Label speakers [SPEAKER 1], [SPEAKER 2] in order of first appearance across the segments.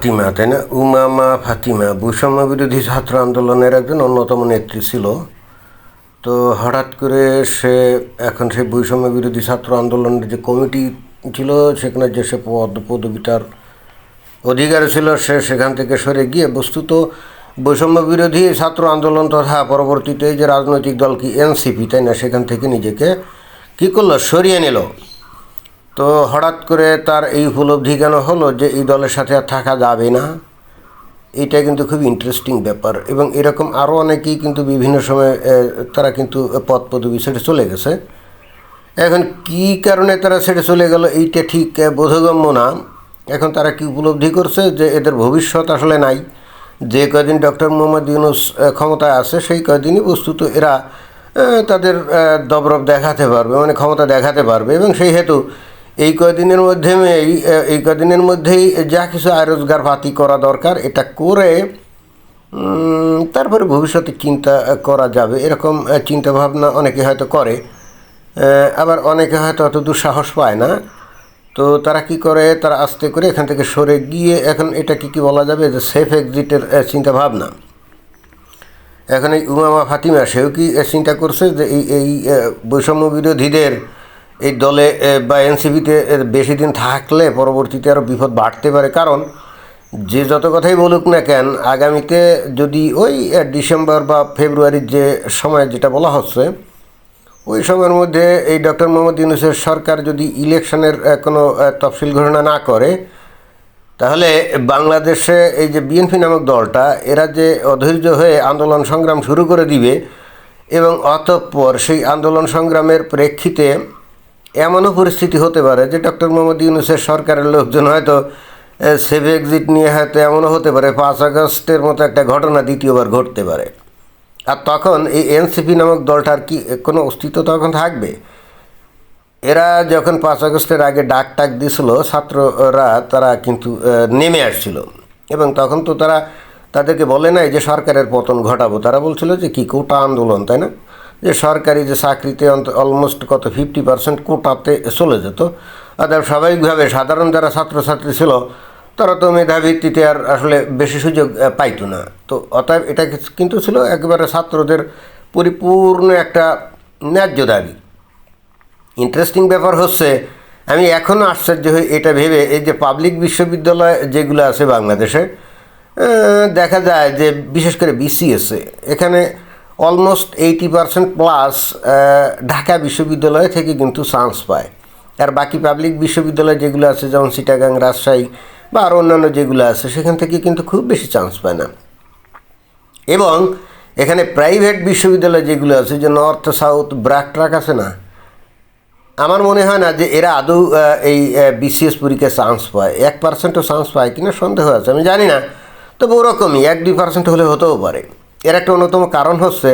[SPEAKER 1] ফাতিমা, তাই না? উমামা ফাতিমা, বৈষম্য বিরোধী ছাত্র আন্দোলনের একজন অন্যতম নেত্রী ছিল। তো হঠাৎ করে সে, এখন সেই বৈষম্য বিরোধী ছাত্র আন্দোলনের যে কমিটি ছিল, সেখানে যে সে পদ পদবিটার অধিকার ছিল, সে সেখান থেকে সরে গিয়ে বস্তুত বৈষম্য বিরোধী ছাত্র আন্দোলন তথা পরবর্তীতে যে রাজনৈতিক দল কি এনসিপি, তাই না? সেখান থেকে নিজেকে কী করল? সরিয়ে নিল। তো হঠাৎ করে তার এই উপলব্ধি কেন হলো যে এই দলের সাথে আর থাকা যাবে না? এটা কিন্তু খুব ইন্টারেস্টিং ব্যাপার এবং এরকম আরও অনেকেই কিন্তু বিভিন্ন সময় তারা কিন্তু পদ পদবি ছেড়ে চলে গেছে। এখন কি কারণে তারা ছেড়ে চলে গেল এইটা ঠিক বোধগম্য না। এখন তারা কি উপলব্ধি করছে যে এদের ভবিষ্যৎ আসলে নাই? যে কদিন ডক্টর মোহাম্মদ ইউনুস ক্ষমতায় আছে, সেই কদিনই বস্তুত এরা তাদের দবরব দেখাতে পারবে মানে ক্ষমতা দেখাতে পারবে এবং সেই হেতু এই কদিনের মধ্যে এই কদিনের মধ্যেই যা কিছু আয় রোজগার ভাতি করা দরকার, এটা করে তারপরে ভবিষ্যতে চিন্তা করা যাবে। এরকম চিন্তা ভাবনা অনেকে হয়তো করে আবার অনেকে হয়তো অত দুঃসাহস পায় না। তো তারা কি করে? তারা আস্তে করে এখান থেকে সরে গিয়ে, এখন এটা কি কি বলা যাবে? যে সেফ এক্সিটের চিন্তা ভাবনা এখন এই উমামা ফাতিমা, সেও কি চিন্তা করছে যে এই এই বৈষম্য বিরোধীদের এই দলে বা এনসিপিতে বেশি দিন থাকলে পরবর্তীতে আরও বিপদ বাড়তে পারে। কারণ যে যত কথাই বলুক না কেন, আগামীতে যদি ওই ডিসেম্বর বা ফেব্রুয়ারির যে সময় যেটা বলা হচ্ছে, ওই সময়ের মধ্যে এই ডক্টর মোহাম্মদ ইউনুসের সরকার যদি ইলেকশনের কোনো তফসিল ঘোষণা না করে, তাহলে বাংলাদেশে এই যে বিএনপি নামক দলটা, এরা যে অধৈর্য হয়ে আন্দোলন সংগ্রাম শুরু করে দিবে এবং অতঃপর সেই আন্দোলন সংগ্রামের প্রেক্ষিতে এমনও পরিস্থিতি হতে পারে যে ডক্টর মোহাম্মদ ইউনুসের সরকারের লোকজন হয়তো সেভ এক্সিট নিয়ে হয়তো এমনও হতে পারে, পাঁচ আগস্টের মতো একটা ঘটনা দ্বিতীয়বার ঘটতে পারে। আর তখন এই এনসিপি নামক দলটার কি কোনো অস্তিত্ব তখন থাকবে? এরা যখন পাঁচ আগস্টের আগে ডাক টাক দিছিল, ছাত্ররা তারা কিন্তু নেমে আসছিল। এবং তখন তো তারা তাদেরকে বলে নাই যে সরকারের পতন ঘটাবো। তারা বলছিল যে কি কোটা আন্দোলন, তাই না? সরকারি যে চাকরিতে অলমোস্ট কত ফিফটি পার্সেন্ট কোটাতে চলে যেত। অর্থাৎ স্বাভাবিকভাবে সাধারণ যারা ছাত্রছাত্রী ছিল, তারা তো মেধা ভিত্তিতে আর আসলে বেশি সুযোগ পাইতো না। তো অতএব এটা কিন্তু ছিল একেবারে ছাত্রদের পরিপূর্ণ একটা ন্যায্য দাবি। ইন্টারেস্টিং ব্যাপার হচ্ছে, আমি এখনও আশ্চর্য হই এটা ভেবে, এই যে পাবলিক বিশ্ববিদ্যালয় যেগুলো আছে বাংলাদেশে দেখা যায় যে বিশেষ করে বিসিএসে এখানে almost eighty percent plus Dhaka বিশ্ববিদ্যালয় থেকে কিন্তু চান্স পায় আর বাকি পাবলিক বিশ্ববিদ্যালয় যেগুলো আছে যেমন চিটাগাং রাজশাহী বা আরও অন্যান্য যেগুলো আছে সেখান থেকে কিন্তু খুব বেশি চান্স পায় না এবং এখানে প্রাইভেট বিশ্ববিদ্যালয় যেগুলো আছে যে নর্থ সাউথ ব্রাক ট্রাক আছে না আমার মনে হয় না যে এরা আদৌ এই বিসিএস পরীক্ষায় চান্স পায় এক পার্সেন্টও চান্স পায় কিনা সন্দেহ আছে আমি জানি না তবে ওরকমই এক দুই পার্সেন্ট হলে হতেও পারে এর একটা অন্যতম কারণ হচ্ছে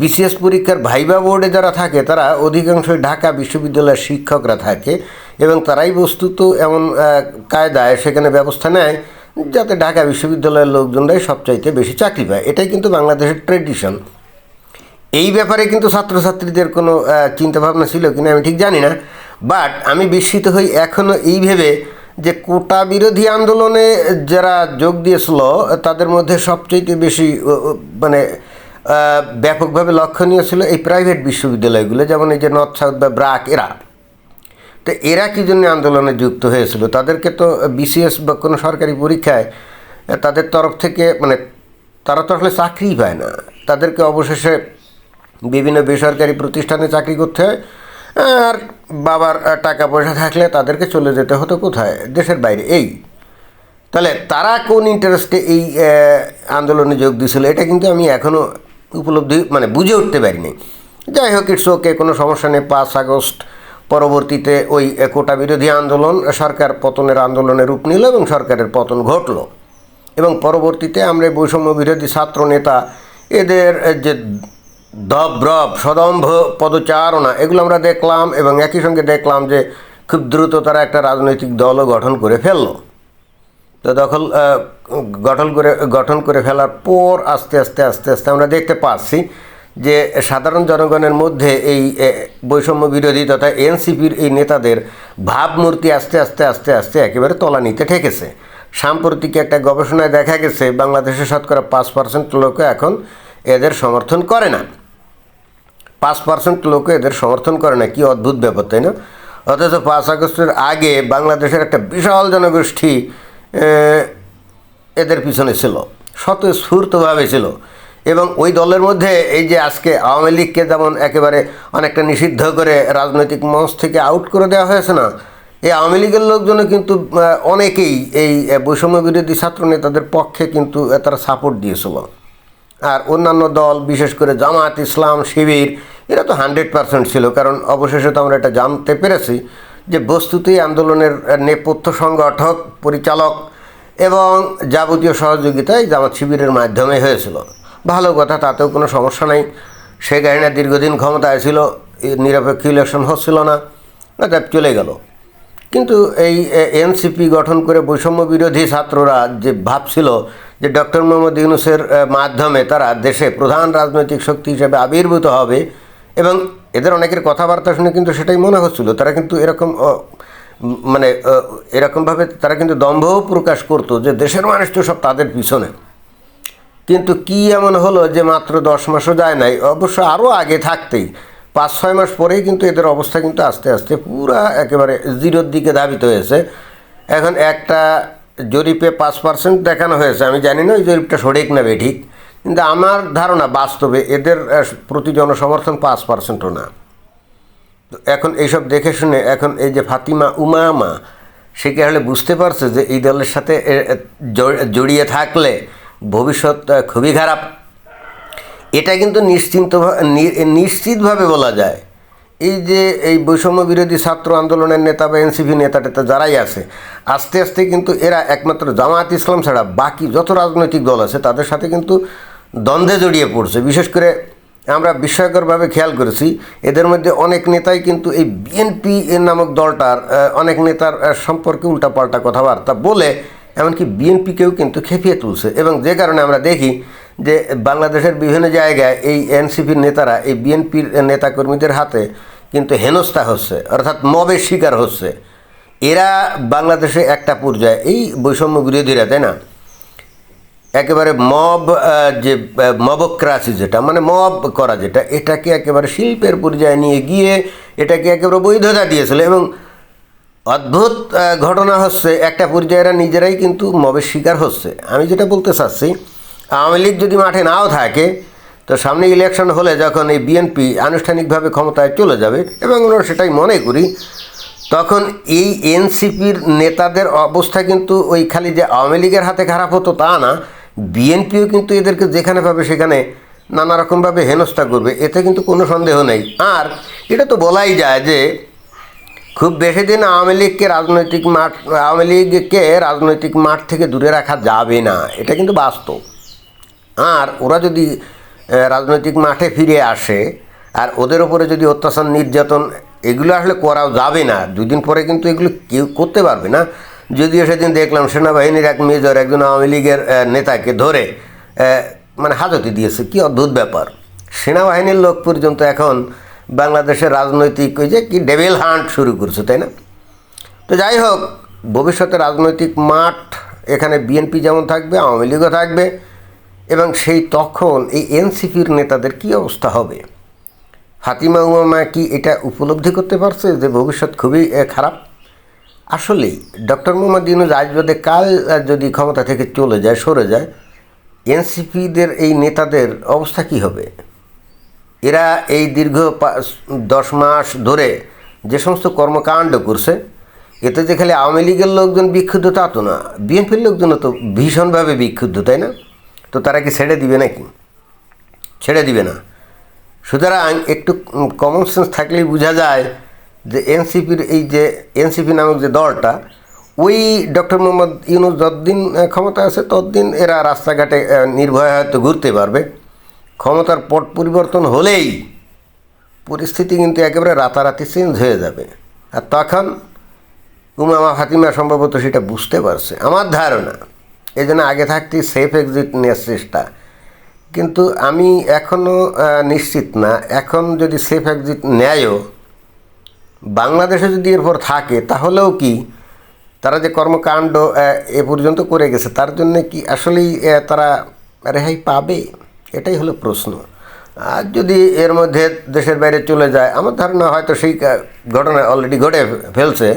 [SPEAKER 1] বিসিএস পরীক্ষার ভাইবা বোর্ডে যারা থাকে, তারা অধিকাংশই ঢাকা বিশ্ববিদ্যালয়ের শিক্ষকরা থাকে এবং তারাই বস্তুত এমন কায়দায় সেখানে ব্যবস্থা নেয় যাতে ঢাকা বিশ্ববিদ্যালয়ের লোকজনরাই সবচাইতে বেশি চাকরি পায়। এটাই কিন্তু বাংলাদেশের ট্রেডিশন এই ব্যাপারে কিন্তু ছাত্রছাত্রীদের কোনো চিন্তাভাবনা ছিল কিনা আমি ঠিক জানি না বাট আমি বিস্মিত হই এখনও এই ভেবে যে কোটা বিরোধী আন্দোলনে যারা যোগ দিয়েছিল, তাদের মধ্যে সবচেয়ে বেশি মানে ব্যাপকভাবে লক্ষণীয় ছিল এই প্রাইভেট বিশ্ববিদ্যালয়গুলো, যেমন এই যে নর্থ সাউথ বা ব্রাক, এরা। তো এরা কী জন্য আন্দোলনে যুক্ত হয়েছিল? তাদেরকে তো বিসিএস বা কোনো সরকারি পরীক্ষায় তাদের তরফ থেকে মানে তারা তো আসলে চাকরিই পায় না। তাদেরকে অবশেষে বিভিন্ন বেসরকারি প্রতিষ্ঠানে চাকরি করতে হয়। আর বাবার টাকা পয়সা থাকলে তাদেরকে চলে যেতে হতো কোথায়? দেশের বাইরে। এই, তাহলে তারা কোন ইন্টারেস্টে এই আন্দোলনে যোগ দিয়েছিল, এটা কিন্তু আমি এখনও উপলব্ধি মানে বুঝে উঠতে পারিনি। যাই হোক ইটস ওকে কোনো সমস্যা নেই। পাঁচ আগস্ট পরবর্তীতে ওই কোটা বিরোধী আন্দোলন, সরকার পতনের আন্দোলনের রূপ নিল এবং সরকারের পতন ঘটলো। এবং পরবর্তীতে আমরা বৈষম্য বিরোধী ছাত্র নেতা এদের যে দব্রব, সদম্ভ, পদচারণা, এগুলো আমরা দেখলাম এবং একই সঙ্গে দেখলাম যে খুব দ্রুত তারা একটা রাজনৈতিক দলও গঠন করে ফেলল। তো দখল গঠন করে গঠন করে ফেলার পর আস্তে আস্তে আস্তে আস্তে আমরা দেখতে পাচ্ছি যে সাধারণ জনগণের মধ্যে এই বৈষম্য বিরোধী তথা এনসিপির এই নেতাদের ভাবমূর্তি আস্তে আস্তে আস্তে আস্তে একেবারে তলানিতে ঠেকেছে। সাম্প্রতিক একটা গবেষণায় দেখা গেছে, বাংলাদেশে শতকরা পাঁচ পার্সেন্ট লোক এখন এদের সমর্থন করে না। পাঁচ পার্সেন্ট লোক এদের সমর্থন করে না, কি অদ্ভুত ব্যাপার, তাই না? অথচ পাঁচ আগস্টের আগে বাংলাদেশের একটা বিশাল জনগোষ্ঠী এদের পিছনে ছিল, স্বতঃস্ফূর্তভাবে ছিল। এবং ওই দলের মধ্যে এই যে আজকে আওয়ামী লীগকে যেমন একেবারে অনেকটা নিষিদ্ধ করে রাজনৈতিক মঞ্চ থেকে আউট করে দেওয়া হয়েছে না, এই আওয়ামী লীগের লোকজনও কিন্তু অনেকেই এই বৈষম্য বিরোধী ছাত্র নেতাদের পক্ষে কিন্তু তারা সাপোর্ট দিয়েছিল। আর অন্যান্য দল, বিশেষ করে জামাত ইসলাম, শিবির, এরা তো হান্ড্রেড পার্সেন্ট ছিল। কারণ অবশেষে তো আমরা এটা জানতে পেরেছি যে বস্তুতেই আন্দোলনের নেপথ্য সংগঠক, পরিচালক এবং যাবতীয় সহযোগিতা এই জামাত শিবিরের মাধ্যমে হয়েছিল। ভালো কথা, তাতেও কোনো সমস্যা নাই। শেখ হাসিনা দীর্ঘদিন ক্ষমতায় ছিল নিরপেক্ষ ইলেকশন হচ্ছিল না চলে গেল। কিন্তু এই এনসিপি গঠন করে বৈষম্য বিরোধী ছাত্ররা যে ভাবছিল যে ডক্টর মোহাম্মদ ইউনুসের মাধ্যমে তারা দেশে প্রধান রাজনৈতিক শক্তি হিসেবে আবির্ভূত হবে এবং এদের অনেকের কথাবার্তা শুনে কিন্তু সেটাই মনে হচ্ছিল। তারা কিন্তু এরকম মানে এরকমভাবে তারা কিন্তু দম্ভও প্রকাশ করতো যে দেশের মানুষ তো সব তাদের পিছনে। কিন্তু কি এমন হলো যে মাত্র দশ মাসও যায় নাই? অবশ্য আরও আগে থাকতেই পাঁচ, ছয় মাস পরেই কিন্তু এদের অবস্থা কিন্তু আস্তে আস্তে পুরা একেবারে জিরোর দিকে ধাবিত হয়েছে। এখন একটা জরিপে পাঁচ পার্সেন্ট দেখানো হয়েছে, আমি জানি না ওই জরিপটা সঠিক না বেঠিক, কিন্তু আমার ধারণা বাস্তবে এদের প্রতি জনসমর্থন পাঁচ পার্সেন্টও না। এখন এইসব দেখে শুনে এখন এই যে ফাতিমা উমামা, সে কি আসলে বুঝতে পারছে যে এই দলের সাথে জড়িয়ে থাকলে ভবিষ্যৎ খুবই খারাপ? এটা কিন্তু নিশ্চিন্ত নিশ্চিতভাবে বলা যায়। এই যে এই বৈষম্য বিরোধী ছাত্র আন্দোলনের নেতা বা এনসিপি নেতা টেতা যারাই আছে, আস্তে আস্তে কিন্তু এরা একমাত্র জামায়াত ইসলাম ছাড়া বাকি যত রাজনৈতিক দল আছে, তাদের সাথে কিন্তু দ্বন্দ্বে জড়িয়ে পড়ছে। বিশেষ করে আমরা বিস্ময়করভাবে খেয়াল করেছি, এদের মধ্যে অনেক নেতাই কিন্তু এই বিএনপি নামক দলটার অনেক নেতার সম্পর্কে উল্টাপাল্টা কথাবার্তা বলে, এমনকি বিএনপিকেও কিন্তু খেপিয়ে তুলছে। এবং যে কারণে আমরা দেখি যে বাংলাদেশের বিভিন্ন জায়গায় এই এনসিপির নেতারা, এই বিএনপির নেতাকর্মীদের হাতে কিন্তু হেনস্থা হচ্ছে, অর্থাৎ মবের শিকার হচ্ছে। এরা বাংলাদেশে একটা পর্যায়ে, এই বৈষম্য বিরোধীরা তাই না? একেবারে মব যে মবক্রাসি যেটা মানে মব করা যেটা, এটাকে একেবারে শিল্পের পর্যায়ে নিয়ে গিয়ে এটাকে একেবারে বৈধতা দিয়েছিল এবং অদ্ভুত ঘটনা হচ্ছে, একটা পর্যায়ে এরা নিজেরাই কিন্তু মবের শিকার হচ্ছে। আমি যেটা বলতে চাচ্ছি আওয়ামী লীগ যদি মাঠে নাও থাকে, তো সামনে ইলেকশন হলে যখন এই বিএনপি আনুষ্ঠানিকভাবে ক্ষমতায় চলে যাবে, এবং আমরা সেটাই মনে করি, তখন এই এনসিপির নেতাদের অবস্থা কিন্তু ওই খালি যে আওয়ামী লীগের হাতে খারাপ হতো তা না বিএনপিও কিন্তু এদেরকে যেখানে পাবে সেখানে নানা রকমভাবে হেনস্থা করবে, এতে কিন্তু কোনো সন্দেহ নেই। আর এটা তো বলাই যায় যে, খুব বেশি দিন আওয়ামী লীগকে রাজনৈতিক মাঠ, আওয়ামী লীগকে রাজনৈতিক মাঠ থেকে দূরে রাখা যাবে না, এটা কিন্তু বাস্তব। আর ওরা যদি রাজনৈতিক মাঠে ফিরে আসে, আর ওদের ওপরে যদি অত্যাচার, নির্যাতন, এগুলো আসলে করাও যাবে না। দুদিন পরে কিন্তু এগুলো কেউ করতে পারবে না। যদিও সেদিন দেখলাম সেনাবাহিনীর এক মেজর, একজন আওয়ামী লীগের নেতাকে ধরে মানে হাজতে দিয়েছে। কি অদ্ভুত ব্যাপার। সেনাবাহিনীর লোক পর্যন্ত এখন বাংলাদেশের রাজনৈতিক ওই যে কি ডেভিল হান্ট শুরু করছে, তাই না? তো যাই হোক, ভবিষ্যতে রাজনৈতিক মাঠ, এখানে বিএনপি যেমন থাকবে, আওয়ামী লীগও থাকবে। এবং সেই তখন এই এনসিপির নেতাদের কি অবস্থা হবে? ফাতিমা উমামা কি এটা উপলব্ধি করতে পারছে যে ভবিষ্যৎ খুবই খারাপ? আসলেই, ডক্টর মোহাম্মদ ইউনুস আজ বাদে কাল যদি ক্ষমতা থেকে চলে যায়, সরে যায়, এনসিপিদের এই নেতাদের অবস্থা কি হবে? এরা এই দীর্ঘ দশ মাস ধরে যে সমস্ত কর্মকাণ্ড করছে, এতে যে খালি আওয়ামী লীগের লোকজন বিক্ষুব্ধ তা তো না, বিএনপির লোকজনও তো ভীষণভাবে বিক্ষুব্ধ, তাই না? তো তারা কি ছেড়ে দিবে নাকি? ছেড়ে দিবে না। সুতরাং একটু কমন সেন্স থাকলেই বোঝা যায় যে এনসিপির এই যে, এনসিপি নামক যে দলটা, ওই ডক্টর মোহাম্মদ ইউনুস যতদিন ক্ষমতা আছে, ততদিন এরা রাস্তাঘাটে নির্ভয়ে হয়তো ঘুরতে পারবে। ক্ষমতার পট পরিবর্তন হলেই পরিস্থিতি কিন্তু একেবারে রাতারাতি চেঞ্জ হয়ে যাবে। আর তখন উমামা ফাতিমা সম্ভবত সেটা বুঝতে পারছে। আমার ধারণা এই জন্য আগে থাকতে সেফ এক্সিট নেওয়ার চেষ্টা। কিন্তু আমি এখনও নিশ্চিত না। এখন যদি সেফ এক্সিট নেয়ও, বাংলাদেশে যদি এরপর থাকে, তাহলেও কি তারা যে কর্মকাণ্ড এ পর্যন্ত করে গেছে, তার জন্য কি আসলেই তারা রেহাই পাবে? এটাই হলো প্রশ্ন। আর যদি এর মধ্যে দেশের বাইরে চলে যায়, আমার ধারণা হয়তো সেই ঘটনা অলরেডি ঘটে ফেলছে।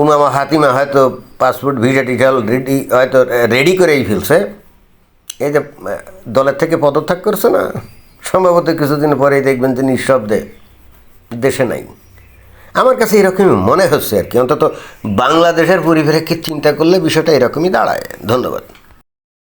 [SPEAKER 1] উমামা হাতিমা হয়তো পাসপোর্ট, ভিসা, টিসা রেডি হয়তো রেডি করেই ফেলছে। এই যে, দলের থেকে পদত্যাগ করছে না, সম্ভবত কিছুদিন পরেই দেখবেন যে নিঃশব্দে দেশে নাই। আমার কাছে এরকমই মনে হচ্ছে আর কি। অন্তত বাংলাদেশের পরিপ্রেক্ষিত চিন্তা করলে বিষয়টা এরকমই দাঁড়ায়। ধন্যবাদ।